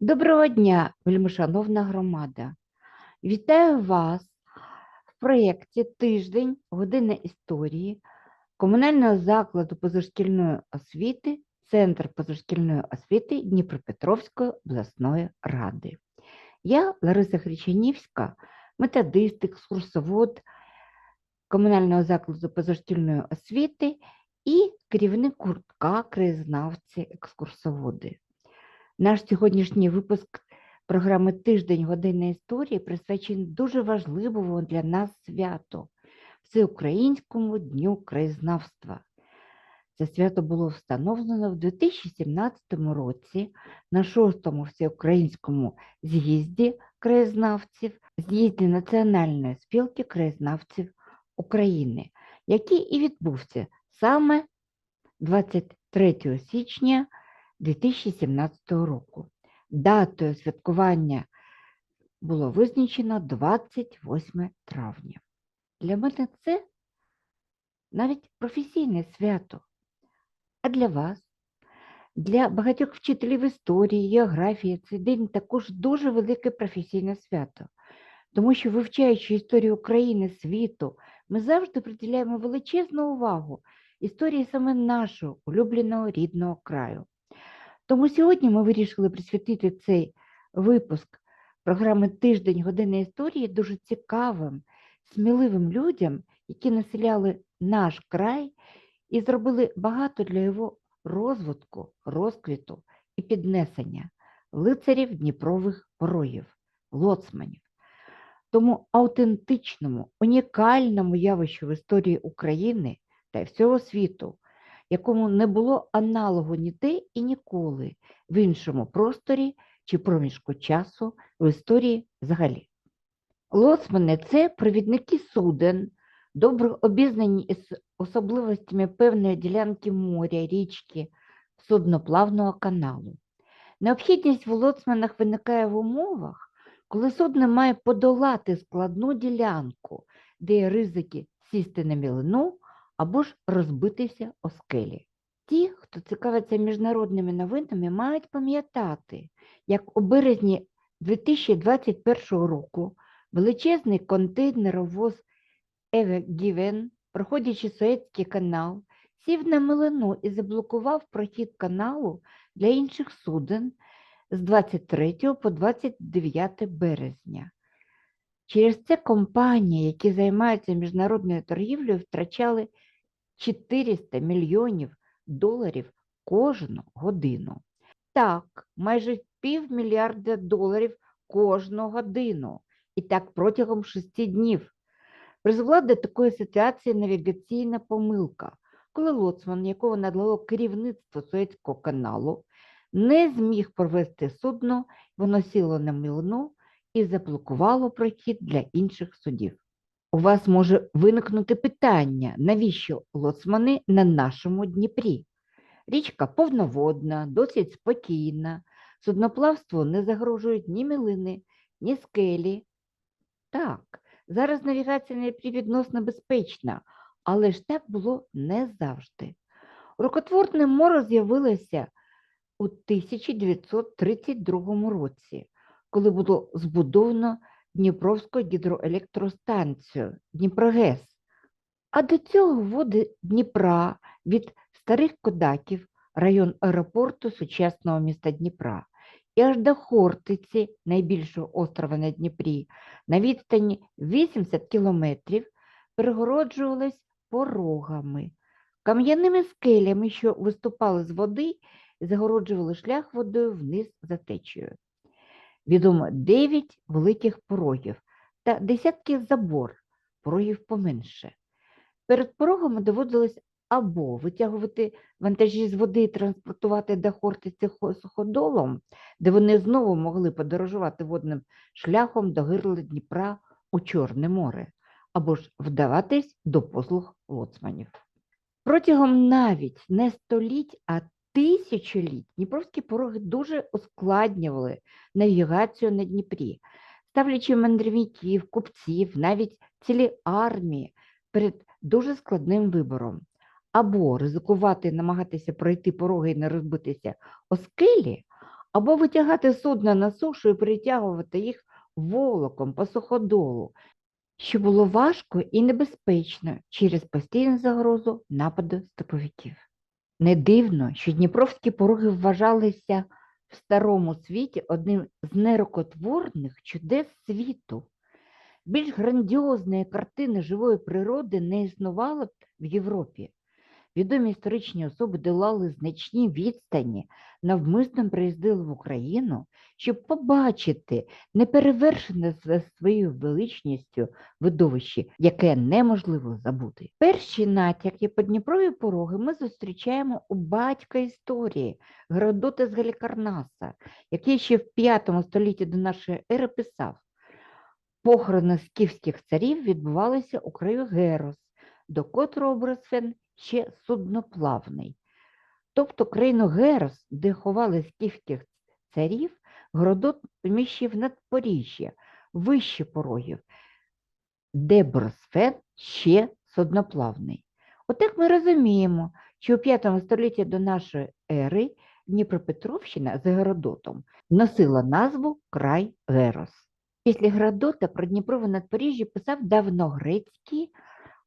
Доброго дня, вельмишановна громада. Вітаю вас в проєкті Тиждень година історії комунального закладу позашкільної освіти, Центр позашкільної освіти Дніпропетровської обласної ради. Я Лариса Хречанівська, методист, екскурсовод комунального закладу позашкільної освіти і керівник гуртка краєзнавці екскурсоводи. Наш сьогоднішній випуск програми Тиждень години історії присвячений дуже важливому для нас святу Всеукраїнському дню краєзнавства. Це свято було встановлено в 2017 році на 6-му всеукраїнському з'їзді краєзнавців, з'їзді Національної спілки краєзнавців України, який і відбувся саме 23 січня 2017 року. Датою святкування було визначено 28 травня. Для мене це навіть професійне свято. А для вас, для багатьох вчителів історії, географії, цей день також дуже велике професійне свято. Тому що, вивчаючи історію України, світу, ми завжди приділяємо величезну увагу історії саме нашого улюбленого рідного краю. Тому сьогодні ми вирішили присвятити цей випуск програми Тиждень години історії дуже цікавим, сміливим людям, які населяли наш край і зробили багато для його розвитку, розквіту і піднесення лицарів Дніпрових порогів, лоцманів. Тому аутентичному, унікальному явищу в історії України та всього світу якому не було аналогу ніде і ніколи в іншому просторі чи проміжку часу в історії взагалі. Лоцмани це провідники суден, добре обізнані із особливостями певної ділянки моря, річки, судноплавного каналу. Необхідність в лоцманах виникає в умовах, коли судно має подолати складну ділянку, де є ризики сісти на мілину або ж розбитися о скелі. Ті, хто цікавиться міжнародними новинами, мають пам'ятати, як у березні 2021 року величезний контейнеровоз Еве Гівен, проходячи Суецький канал, сів на милину і заблокував прохід каналу для інших суден з 23 по 29 березня. Через це компанії, які займаються міжнародною торгівлею, втрачали 400 мільйонів доларів кожну годину. Так, майже півмільярда доларів кожну годину. І так протягом шести днів. Призвела до такої ситуації навігаційна помилка, коли лоцман, якого надлало керівництво Суецького каналу, не зміг провести судно, воно сіло на милину і заблокувало прохід для інших судів. У вас може виникнути питання, навіщо лоцмани на нашому Дніпрі? Річка повноводна, досить спокійна, судноплавству не загрожують ні милини, ні скелі. Так, зараз навігація не відносно безпечна, але ж так було не завжди. Рукотворне море з'явилося у 1932 році, коли було збудовано Дніпровську гідроелектростанцію Дніпрогес. А до цього води Дніпра від старих Кодаків, район аеропорту сучасного міста Дніпра, і аж до Хортиці, найбільшого острова на Дніпрі, на відстані 80 кілометрів перегороджувались порогами, кам'яними скелями, що виступали з води і загороджували шлях водою вниз за течією відомо 9 великих порогів та десятки забор, порогів поменше. Перед порогами доводилось або витягувати вантажі з води і транспортувати до Хортиці суходолом, де вони знову могли подорожувати водним шляхом до гирла Дніпра у Чорне море, або ж вдаватись до послуг лоцманів. Протягом навіть не століть, а тисячоліть Дніпровські пороги дуже ускладнювали навігацію на Дніпрі, ставлячи мандрівників, купців, навіть цілі армії перед дуже складним вибором. Або ризикувати, намагатися пройти пороги і не розбитися о скелі, або витягати судна на сушу і перетягувати їх волоком по суходолу, що було важко і небезпечно через постійну загрозу нападу степовиків. Не дивно, що дніпровські пороги вважалися в старому світі одним з нерокотворних чудес світу. Більш грандіозної картини живої природи не існувало б в Європі. Відомі історичні особи долали значні відстані, навмисно приїздили в Україну, щоб побачити неперевершене за своєю величністю видовище, яке неможливо забути. Перші натяки по Дніпрові пороги ми зустрічаємо у батька історії Геродота з Галікарнаса, який ще в V столітті до нашої ери писав Похорони скіфських царів відбувалися у краю Герос, до котрого Бросфен ще судноплавний. Тобто країну Герос, де ховали скіфських царів, Геродот поміщив над Поріжжя, вище порогів, де Бросфен ще судноплавний. Отак ми розуміємо, що у V столітті до нашої ери Дніпропетровщина з Геродотом носила назву Край Герос. Після Геродота про Дніпро в Надпоріжжі писав давногрецький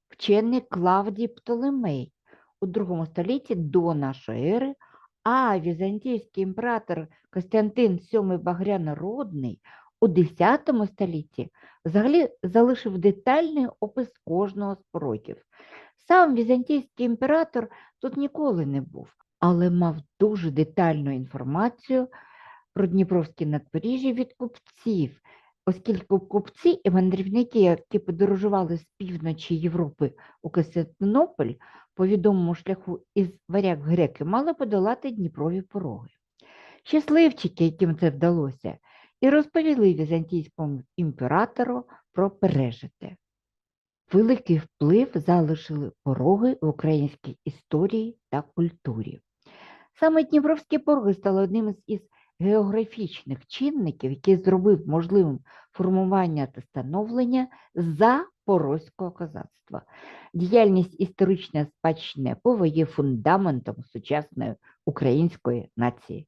вчений Клавдій Птолемей у другому столітті до нашої ери, а візантійський імператор Костянтин VII Багрянородний у X столітті взагалі залишив детальний опис кожного з пороків. Сам візантійський імператор тут ніколи не був, але мав дуже детальну інформацію про Дніпровське надпоріжжя від купців, оскільки купці і мандрівники, які подорожували з півночі Європи у Константинополь по відомому шляху із варяг греки, мали подолати Дніпрові пороги. Щасливчики, яким це вдалося, і розповіли візантійському імператору про пережите. Великий вплив залишили пороги в українській історії та культурі. Саме Дніпровські пороги стали одним із географічних чинників, який зробив можливим формування та становлення запорозького козацтва. Діяльність історичної спадщини Пова є фундаментом сучасної української нації.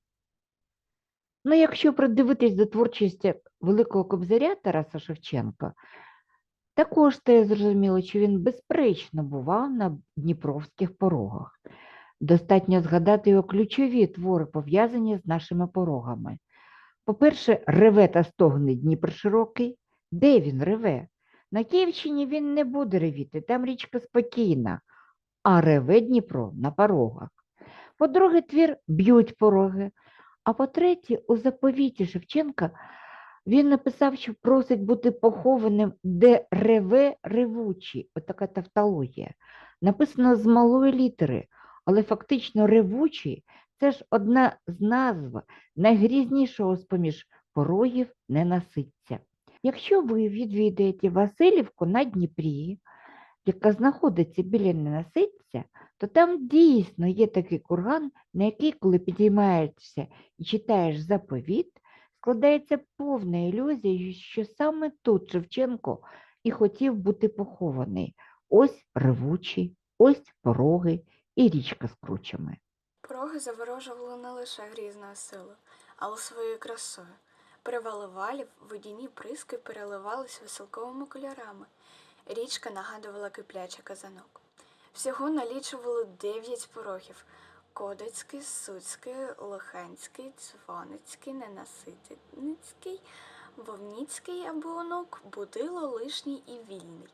Ну, якщо придивитись до творчості великого кобзаря Тараса Шевченка, також стає зрозуміло, що він безперечно бував на дніпровських порогах. Достатньо згадати його ключові твори, пов'язані з нашими порогами. По-перше, реве та стогне Дніпр широкий. Де він реве? На Київщині він не буде ревіти, там річка спокійна, а реве Дніпро на порогах. По-друге, твір б'ють пороги. А по-третє, у заповіті Шевченка він написав, що просить бути похованим, де реве ревучий. Отака тавтологія. Написано з малої літери, але фактично ревучий це ж одна з назв найгрізнішого з-поміж порогів ненаситця. Якщо ви відвідаєте Васильівку на Дніпрі, яка знаходиться біля ненаситця, то там дійсно є такий курган, на який, коли підіймаєшся і читаєш заповіт, складається повна ілюзія, що саме тут Шевченко і хотів бути похований. Ось ревучі, ось пороги і річка з кручами. Пороги заворожували не лише грізною силою, але своєю красою. Перевали валів, водяні приски переливались веселковими кольорами. Річка нагадувала киплячий казанок. Всього налічували дев'ять порогів Кодацький, Суцький, Лоханський, Дзвоницький, Ненаситницький, Вовніцький або онук, Будило, Лишній і Вільний.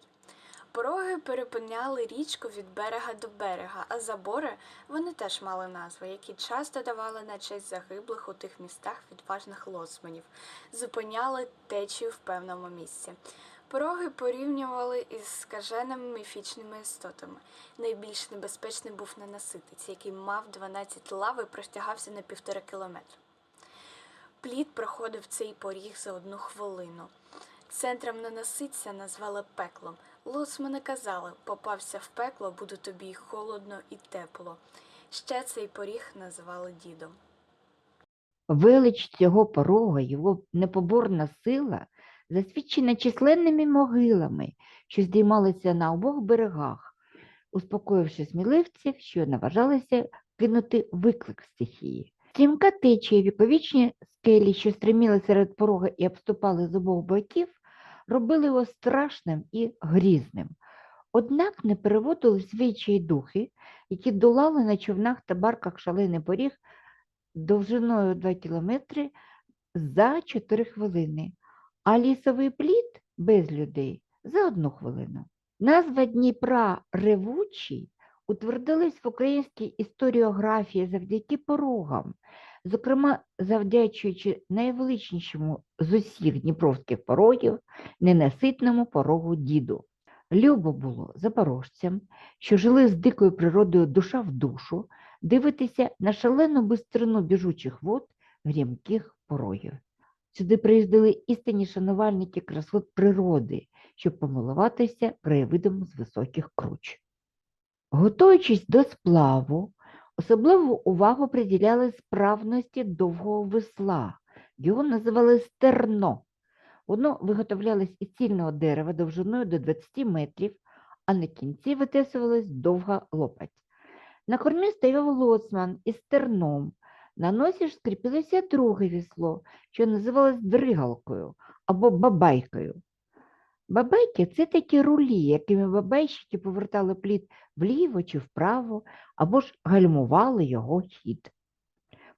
Пороги перепиняли річку від берега до берега, а забори вони теж мали назви, які часто давали на честь загиблих у тих містах відважних лоцманів, зупиняли течію в певному місці. Пороги порівнювали із скаженими міфічними істотами. Найбільш небезпечний був ненаситець, який мав 12 лав і простягався на півтора кілометра. Плід проходив цей поріг за одну хвилину. Центром ненаситця назвали пеклом. Лоцмани казали, попався в пекло, буде тобі холодно і тепло. Ще цей поріг називали дідом. Велич цього порога, його непоборна сила засвідчена численними могилами, що здіймалися на обох берегах, успокоївши сміливців, що наважалися кинути виклик стихії. Стрімка течія, віковічні скелі, що стриміли серед порога і обступали з обох боків, робили його страшним і грізним. Однак не переводили свічі духи, які долали на човнах та барках шалений поріг довжиною 2 кілометри за 4 хвилини, а лісовий плід без людей за одну хвилину. Назва Дніпра Ревучий утвердилась в українській історіографії завдяки порогам, зокрема завдячуючи найвеличнішому з усіх дніпровських порогів ненаситному порогу діду. Любо було запорожцям, що жили з дикою природою душа в душу, дивитися на шалену бистрину біжучих вод грімких порогів. Сюди приїздили істинні шанувальники красот природи, щоб помилуватися краєвидом з високих круч. Готуючись до сплаву, особливу увагу приділяли справності довгого весла. Його називали стерно. Воно виготовлялось із цільного дерева довжиною до 20 метрів, а на кінці витесувалась довга лопать. На кормі стояв лоцман із стерном. На носі ж скріпилося друге вісло, що називалось дригалкою або бабайкою. Бабайки це такі рулі, якими бабайщики повертали плід вліво чи вправо, або ж гальмували його хід.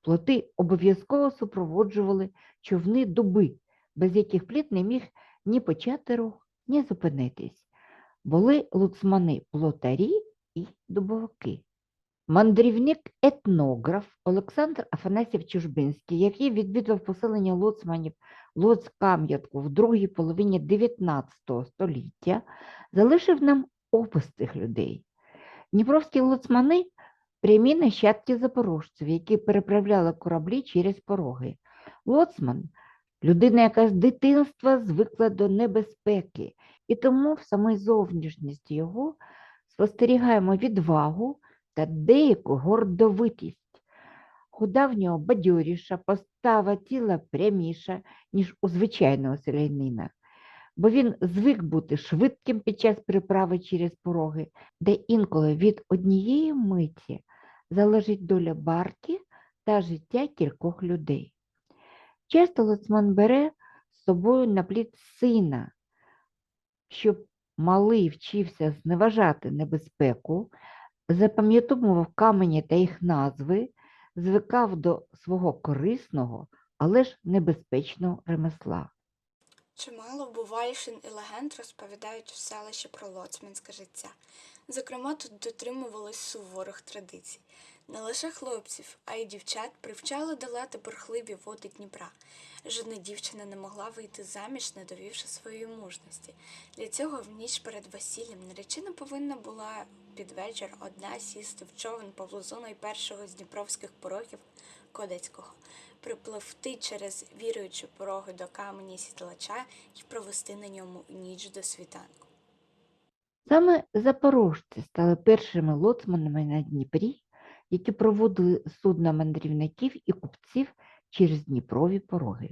Плоти обов'язково супроводжували човни дуби, без яких плід не міг ні почати рух, ні зупинитись. Були луцмани плотарі і дубовики. Мандрівник-етнограф Олександр Афанасів Чужбинський, який відвідав поселення лоцманів Лоцкам'ятку в другій половині 19 століття, залишив нам опис цих людей. Дніпровські лоцмани прямі нащадки запорожців, які переправляли кораблі через пороги. Лоцман людина, яка з дитинства звикла до небезпеки, і тому в самій зовнішності його спостерігаємо відвагу та деяку гордовитість. Худа в нього бадьоріша, постава тіла пряміша, ніж у звичайного селянина, бо він звик бути швидким під час переправи через пороги, де інколи від однієї миті залежить доля барки та життя кількох людей. Часто лоцман бере з собою на плід сина, щоб малий вчився зневажати небезпеку, запам'ятовував камені та їх назви, звикав до свого корисного, але ж небезпечного ремесла. Чимало бувальшин і легенд розповідають у селищі про лоцманське життя. Зокрема, тут дотримувались суворих традицій. Не лише хлопців, а й дівчат привчали долати бурхливі води Дніпра. Жодна дівчина не могла вийти заміж, не довівши своєї мужності. Для цього в ніч перед весіллям наречена повинна була під вечір одна сісти в човен поблизу найпершого з дніпровських порогів Кодецького, припливти через віруючі пороги до камені сідлача і провести на ньому ніч до світанку. Саме запорожці стали першими лоцманами на Дніпрі, які проводили судна мандрівників і купців через Дніпрові пороги.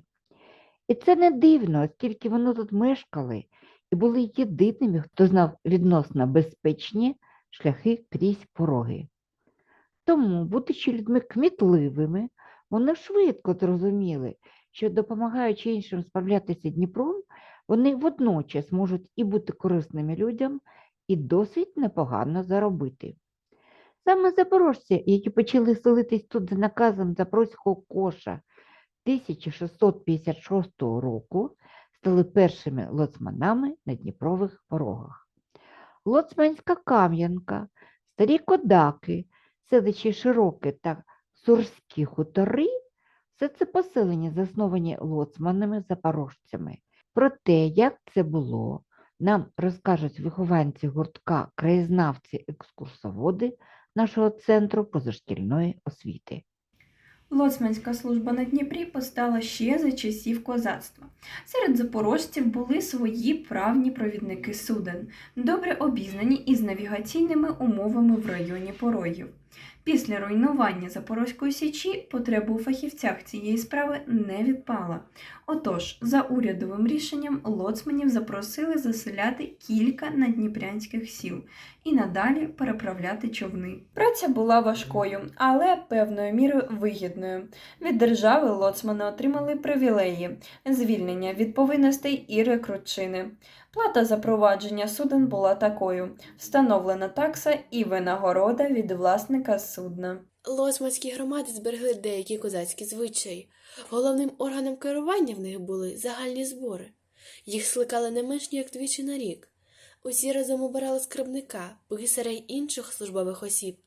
І це не дивно, оскільки вони тут мешкали і були єдиними, хто знав відносно безпечні шляхи крізь пороги. Тому, будучи людьми кмітливими, вони швидко зрозуміли, що допомагаючи іншим справлятися Дніпром, вони водночас можуть і бути корисними людям, і досить непогано заробити. Саме запорожці, які почали селитись тут за наказом Запорозького коша 1656 року, стали першими лоцманами на Дніпрових порогах. Лоцманська Кам'янка, старі кодаки, селище Широке та Сурські хутори все це поселення засновані лоцманами-запорожцями. Про те, як це було, нам розкажуть вихованці гуртка краєзнавці-екскурсоводи нашого центру позашкільної освіти. Лоцманська служба на Дніпрі постала ще за часів козацтва. Серед запорожців були свої правні провідники суден, добре обізнані із навігаційними умовами в районі порогів. Після руйнування Запорозької січі потреба у фахівцях цієї справи не відпала. Отож, за урядовим рішенням лоцманів запросили заселяти кілька надніпрянських сіл і надалі переправляти човни. Праця була важкою, але певною мірою вигідною. Від держави лоцмани отримали привілеї, звільнення від повинностей і рекрутчини. Плата за провадження суден була такою: встановлена такса і винагорода від власника судна. Лоцманські громади зберегли деякі козацькі звичаї. Головним органом керування в них були загальні збори. Їх скликали не менш ніяк двічі на рік. Усі разом обирали скарбника, писаря й інших службових осіб,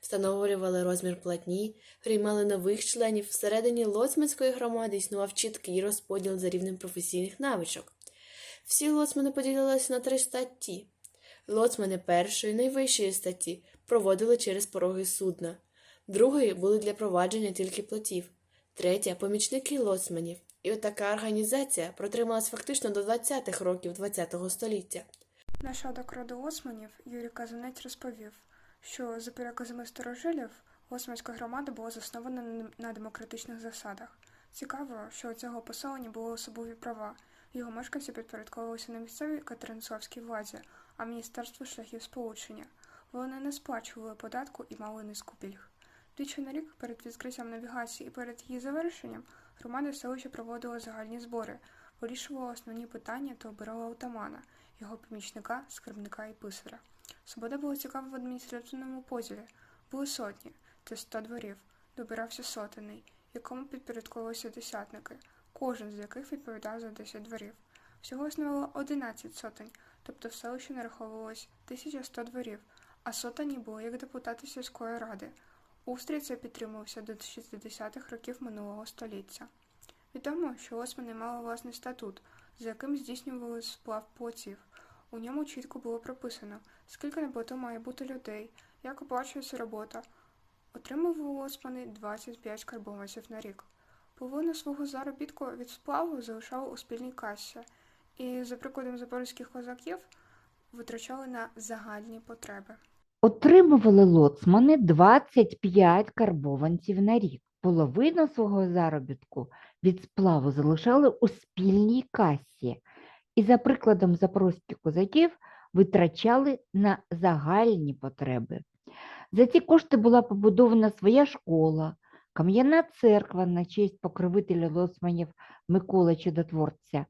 встановлювали розмір платні, приймали нових членів. Всередині лоцманської громади існував чіткий розподіл за рівнем професійних навичок. Всі лоцмани поділилися на три статті. Лоцмани першої, найвищої статті проводили через пороги судна. Другої були для провадження тільки плотів, третя помічники лоцманів. І от така організація протрималась фактично до 20-х років ХХ століття. Нащадок роду Османів Юрій Казанець розповів, що за переказами старожилів Османська громада була заснована на- на демократичних засадах. Цікаво, що у цього поселення були особові права. Його мешканці підпорядковувалися не місцевій катеринцовській владі, а міністерству шляхів сполучення. Вони не сплачували податку і мали низку пільг. Двічі на рік перед відкриттям навігації і перед її завершенням громада селища проводила загальні збори, вирішувала основні питання та обирала отамана його помічника, скарбника і писаря. Свобода була цікава в адміністративному поділі. Були сотні, це сто дворів, добирався сотений, якому підпорядковувалися десятники, кожен з яких відповідав за 10 дворів. Всього існувало 11 сотень, тобто в селищі нараховувалось 1100 дворів, а сотені були як депутати сільської ради. Устрій це підтримувався до 60-х років минулого століття. Відомо, що османи мали власний статут, за яким здійснювали сплав плотів. У ньому чітко було прописано, скільки на плоту має бути людей, як оплачується робота. Отримували османи 25 карбованців на рік. Половину свого заробітку від сплаву залишали у спільній касі, і, за прикладом запорізьких козаків, витрачали на загальні потреби. Отримували лоцмани 25 карбованців на рік. Половину свого заробітку від сплаву залишали у спільній касі. І за прикладом запорозьких козаків витрачали на загальні потреби. За ці кошти була побудована своя школа, кам'яна церква на честь покровителя лоцманів Миколи Чудотворця.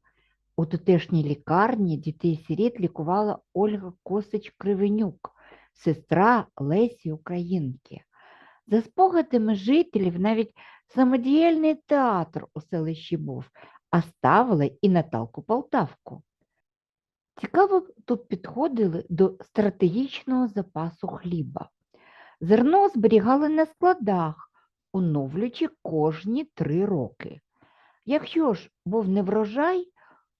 У тутешній лікарні дітей-сиріт лікувала Ольга Косич Кривенюк сестра Лесі Українки. За спогадами жителів навіть самодіяльний театр у селищі був, а ставили і Наталку Полтавку. Цікаво тут підходили до стратегічного запасу хліба. Зерно зберігали на складах, оновлюючи кожні три роки. Якщо ж був неврожай,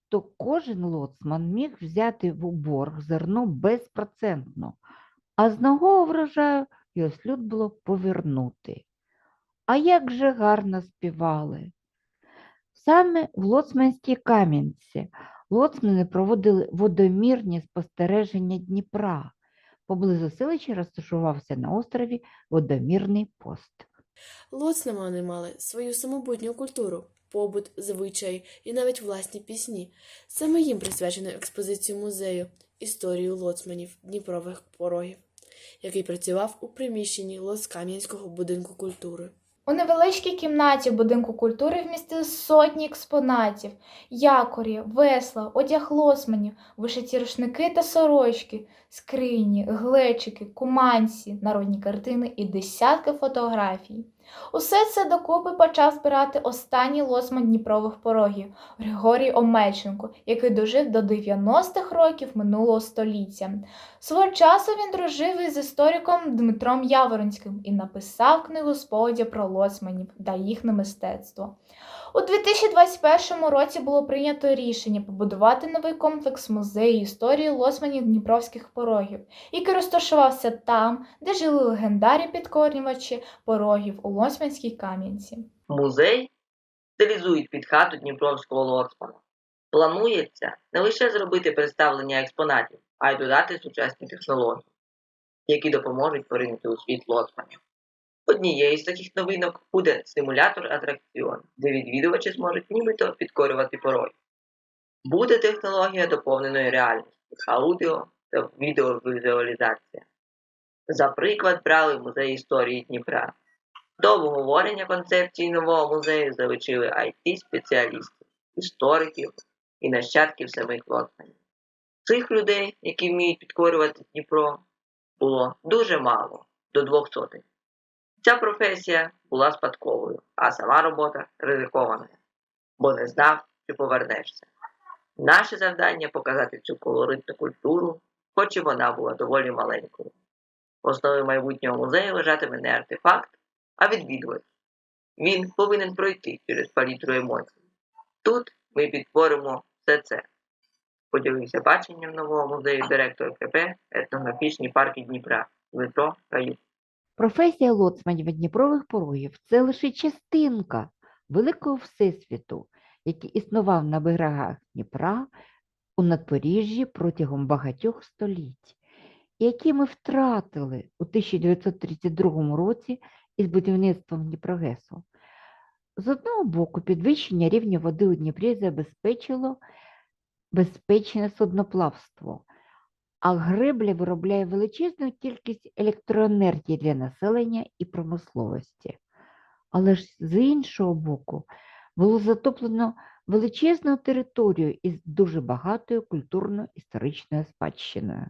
то кожен лоцман міг взяти в борг зерно безпроцентно, а з одного врожаю його слід було повернути. А як же гарно співали. Саме в Лоцманській Кам'янці лоцмани проводили водомірні спостереження Дніпра. Поблизу селища розташувався на острові водомірний пост. Лоцмани мали свою самобутню культуру, побут, звичаї і навіть власні пісні. Саме їм присвячено експозицію музею історію лоцманів Дніпрових порогів, який працював у приміщенні Лоцкам'янського будинку культури. У невеличкій кімнаті будинку культури вмістили сотні експонатів, якорі, весла, одяг лосманів, вишиті рушники та сорочки, скрині, глечики, куманці, народні картини і десятки фотографій. Усе це докупи почав збирати останній лосман Дніпрових порогів Григорій Омельченко, який дожив до 90-х років минулого століття. Свого часу він дружив із істориком Дмитром Яворонським і написав книгу сповіді про лоцманів та їхнє мистецтво. У 2021 році було прийнято рішення побудувати новий комплекс музею історії лоцманів Дніпровських порогів, який розташувався там, де жили легендарні підкорювачі порогів у Лоцманській Кам'янці. Музей стилізують під хату Дніпровського лоцмана. Планується не лише зробити представлення експонатів, а й додати сучасні технології, які допоможуть поринути у світ лоцманів. Однією з таких новинок буде симулятор атракціон, де відвідувачі зможуть нібито підкорювати порой. Буде технологія доповненої реальності, аудіо та відеовізуалізація. За приклад брали музей історії Дніпра. До обговорення концепції нового музею залучили IT-спеціалістів, істориків і нащадків самих лоцманів. Цих людей, які вміють підкорювати Дніпро, було дуже мало, до двох сотень. Ця професія була спадковою, а сама робота ризикованою, бо не знав, чи повернешся. Наше завдання показати цю колоритну культуру, хоч і вона була доволі маленькою. В основі майбутнього музею лежатиме не артефакт, а відвідувач. Він повинен пройти через палітру емоцій. Тут ми підтворимо все це. Поділився баченням нового музею директор КП етнографічні парки Дніпра Дмитро Каюк. Професія лоцманів Дніпрових порогів це лише частинка великого всесвіту, який існував на берегах Дніпра у надпоріжжі протягом багатьох століть, і який ми втратили у 1932 році із будівництвом Дніпрогесу. З одного боку, підвищення рівня води у Дніпрі забезпечило безпечне судноплавство, а гребля виробляє величезну кількість електроенергії для населення і промисловості. Але ж з іншого боку, було затоплено величезну територію із дуже багатою культурно-історичною спадщиною.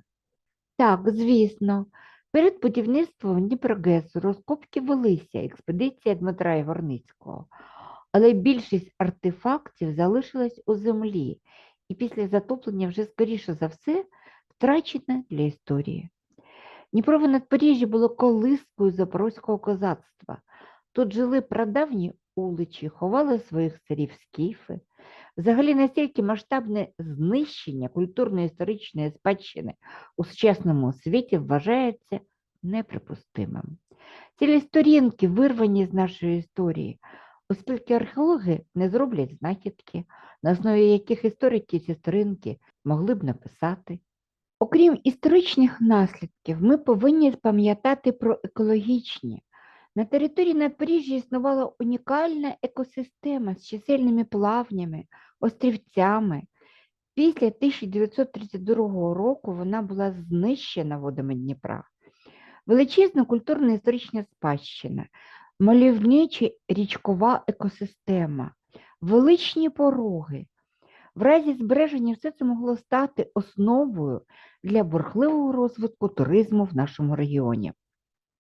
Так, звісно, перед будівництвом Дніпрогесу розкопки велися експедиція Дмитра Єворницького, але більшість артефактів залишилась у землі і після затоплення вже скоріше за все втрачене для історії. Дніпрове надпоріжжя було колискою запорозького козацтва. Тут жили прадавні уличі, ховали своїх царів скіфи. Взагалі настільки масштабне знищення культурно-історичної спадщини у сучасному світі вважається неприпустимим. Цілі сторінки вирвані з нашої історії, оскільки археологи не зроблять знахідки, на основі яких історики ці сторінки могли б написати. Окрім історичних наслідків, ми повинні пам'ятати про екологічні. На території надпоріжжя існувала унікальна екосистема з чисельними плавнями, острівцями. Після 1932 року вона була знищена водами Дніпра. Величезна культурно-історична спадщина, мальовнича річкова екосистема, величні пороги. В разі збереження все це могло стати основою для бурхливого розвитку туризму в нашому регіоні.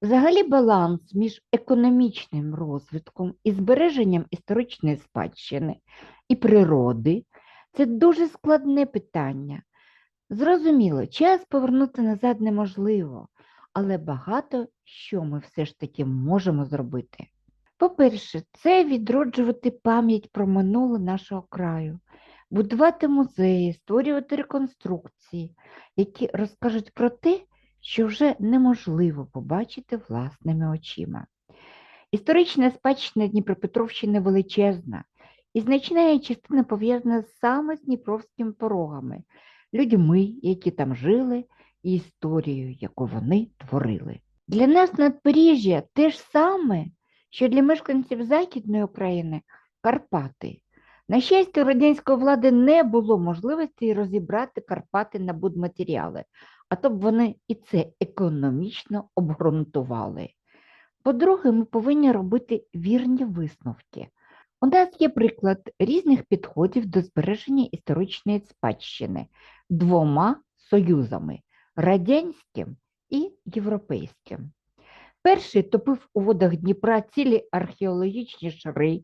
Взагалі баланс між економічним розвитком і збереженням історичної спадщини і природи це дуже складне питання. Зрозуміло, час повернути назад неможливо, але багато що ми все ж таки можемо зробити. По-перше, це відроджувати пам'ять про минуле нашого краю, будувати музеї, створювати реконструкції, які розкажуть про те, що вже неможливо побачити власними очима. Історична спадщина Дніпропетровщини величезна, і значна її частина пов'язана саме з Дніпровськими порогами, людьми, які там жили, і історією, яку вони творили. Для нас надпоріжжя те ж саме, що для мешканців Західної України Карпати. На щастя, у радянської влади не було можливості розібрати Карпати на будматеріали, а то б вони і це економічно обґрунтували. По-друге, ми повинні робити вірні висновки. У нас є приклад різних підходів до збереження історичної спадщини двома союзами радянським і європейським. Перший топив у водах Дніпра цілі археологічні шари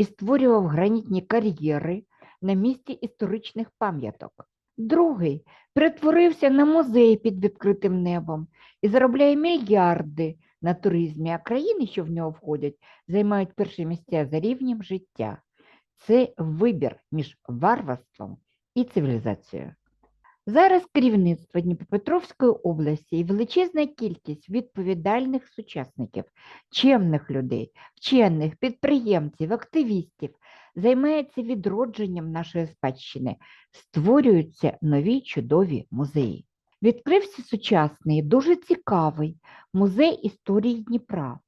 і створював гранітні кар'єри на місці історичних пам'яток. Другий перетворився на музей під відкритим небом і заробляє мільярди на туризмі, а країни, що в нього входять, займають перші місця за рівнем життя. Це вибір між варварством і цивілізацією. Зараз керівництво Дніпропетровської області і величезна кількість відповідальних сучасників, чемних людей, вчених, підприємців, активістів займається відродженням нашої спадщини, створюються нові чудові музеї. Відкрився сучасний, дуже цікавий музей історії Дніпра.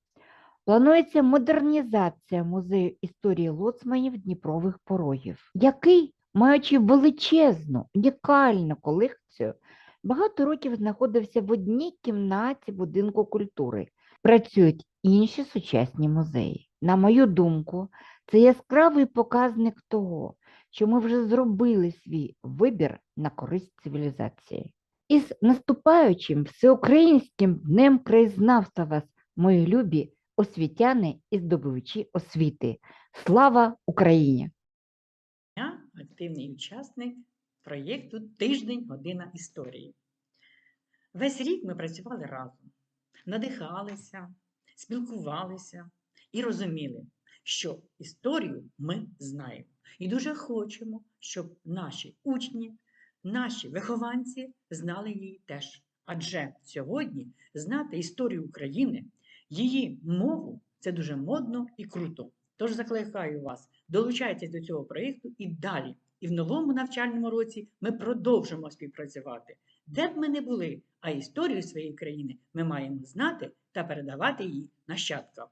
Планується модернізація музею історії лоцманів Дніпрових порогів, який, маючи величезну, унікальну колекцію, багато років знаходився в одній кімнаті будинку культури. Працюють інші сучасні музеї. На мою думку, це яскравий показник того, що ми вже зробили свій вибір на користь цивілізації. Із наступаючим всеукраїнським днем краєзнавства вас, мої любі освітяни і здобувачі освіти. Слава Україні! Активний учасник проєкту Тиждень година історії. Весь рік ми працювали разом, надихалися, спілкувалися і розуміли, що історію ми знаємо. І дуже хочемо, щоб наші учні, наші вихованці знали її теж. Адже сьогодні знати історію України, її мову це дуже модно і круто. Тож закликаю вас, долучайтесь до цього проєкту і далі. І в новому навчальному році ми продовжимо співпрацювати. Де б ми не були, а історію своєї країни ми маємо знати та передавати її нащадкам.